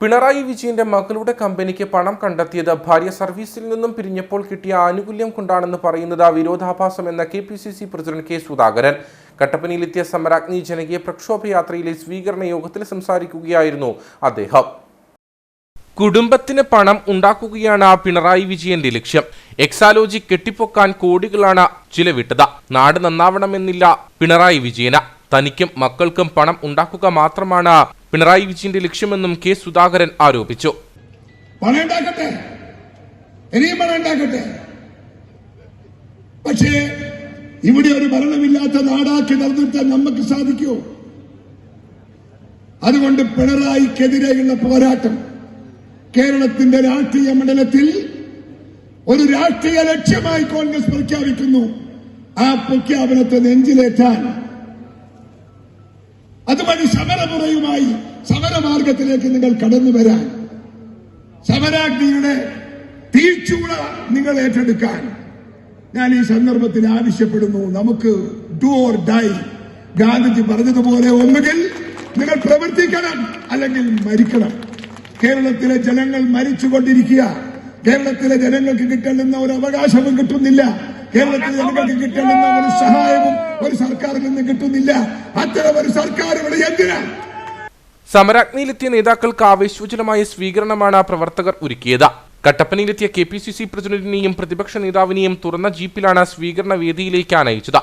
പിണറായി വിജയന്റെ മകളുടെ കമ്പനിക്ക് പണം കണ്ടെത്തിയത് ഭാര്യ സർവീസിൽ നിന്നും പിരിഞ്ഞപ്പോൾ കിട്ടിയ ആനുകൂല്യം കൊണ്ടാണെന്ന് പറയുന്നത് വിരോധാഭാസം എന്ന K P C C president K Sudhakaran. കട്ടപ്പനയിലെത്തിയ Samaragni ജനകീയ പ്രക്ഷോഭയാത്രയിലെ സ്വീകരണ യോഗത്തിൽ സംസാരിക്കുകയായിരുന്നു അദ്ദേഹം. കുടുംബത്തിന് പണം ഉണ്ടാക്കുകയാണ് പിണറായി വിജയന്റെ ലക്ഷ്യം. എക്സാലോജി കെട്ടിപ്പൊക്കാൻ കോടികളാണ് ചിലവിട്ടത്. നാട് നന്നാവണമെന്നില്ല പിണറായി വിജയന്. തനിക്കും മക്കൾക്കും പണം ഉണ്ടാക്കുക മാത്രമാണ് പിണറായി വിജയന്റെ ലക്ഷ്യമെന്നും കെ സുധാകരൻ ആരോപിച്ചു. പക്ഷേ ഇവിടെ ഒരു ഭരണമില്ലാത്ത നാടാക്കി നടന്നിട്ട് നമുക്ക് സാധിക്കൂ. അതുകൊണ്ട് പിണറായിക്കെതിരെയുള്ള പോരാട്ടം കേരളത്തിന്റെ രാഷ്ട്രീയ മണ്ഡലത്തിൽ ഒരു രാഷ്ട്രീയ ലക്ഷ്യമായി കോൺഗ്രസ് പ്രഖ്യാപിക്കുന്നു. ആ പ്രഖ്യാപനത്തെ നെഞ്ചിലേറ്റാൻ അതുവഴി സമരമുറയുമായി സമരമാർഗത്തിലേക്ക് നിങ്ങൾ കടന്നു വരാൻ. സമരാഗ്നിയുടെ തീച്ചൂള നിങ്ങൾ ഏറ്റെടുക്കാൻ. ഞാൻ ഈ സന്ദർഭത്തിൽ ആവശ്യപ്പെടുന്നു നമുക്ക് ഡു ഓർ ഡൈ ഗാന്ധിജി പറഞ്ഞതുപോലെ ഒന്നുകിൽ നിങ്ങൾ പ്രവർത്തിക്കണം അല്ലെങ്കിൽ മരിക്കണം. കേരളത്തിലെ ജനങ്ങൾ മരിച്ചുകൊണ്ടിരിക്കുക. കേരളത്തിലെ ജനങ്ങൾക്ക് കിട്ടുന്ന ഒരു അവകാശവും കിട്ടുന്നില്ല. കേരളത്തിലെ ജനങ്ങൾക്ക് കിട്ടണമെന്ന ഒരു സഹായവും ഒരു സർക്കാരിൽ നിന്ന് കിട്ടുന്നില്ല. അത്തരം ഒരു സർക്കാർ ഇവിടെ എന്തിനാ? സമരാഗ്നിയിലെത്തിയ നേതാക്കൾക്ക് ആവേശോജ്വലമായ സ്വീകരണമാണ് പ്രവർത്തകർ ഒരുക്കിയത്. കട്ടപ്പനയിലെത്തിയ കെ പി സി സി പ്രസിഡന്റിനെയും പ്രതിപക്ഷ നേതാവിനെയും തുറന്ന ജീപ്പിലാണ് സ്വീകരണ വേദിയിലേക്ക് അനയിച്ചത്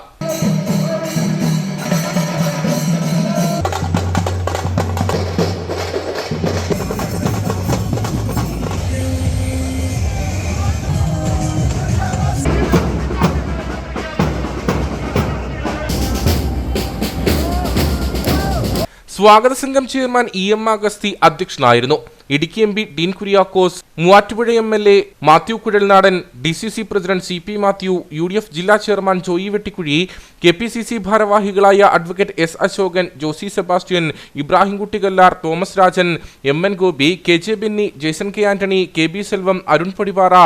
സ്വാഗത സംഘം ചെയർമാൻ ഇ എം അഗസ്തി അധ്യക്ഷനായിരുന്നു. Idukki M P Dean Kuriakose Muvattupuzha M L A Mathew Kuzhalnadan D C C president C P Mathew U D F ജില്ലാ chairman Joy Vettikuzhy K P C C ഭാരവാഹികളായ advocate S Ashokan Josy Sebastian Ibrahimkutty Kallar Thomas Rajan M N Gopi K J Benny Jason K Antony K B Selvam Arun Padivara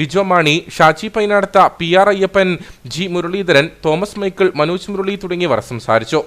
Bijo Mani Shaji Painadath P R Ayyappan G Muraleedharan Thomas Michael Manoj Murali തുടങ്ങിയവർ സംസാരിച്ചു.